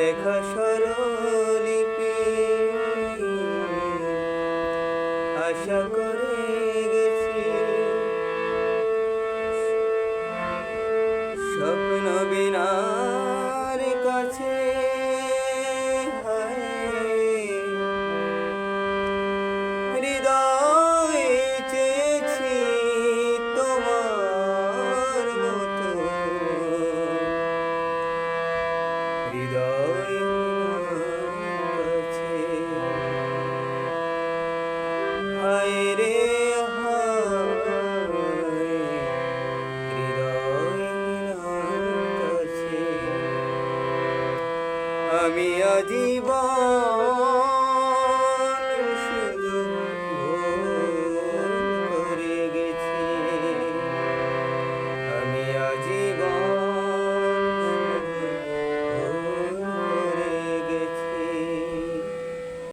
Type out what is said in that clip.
লেখা স্বরলিপি। আশা করে গেছি। স্বপ্ন বিনার কাছে হৃদয় হৃদয় হায় রে হায় আমি আজীবন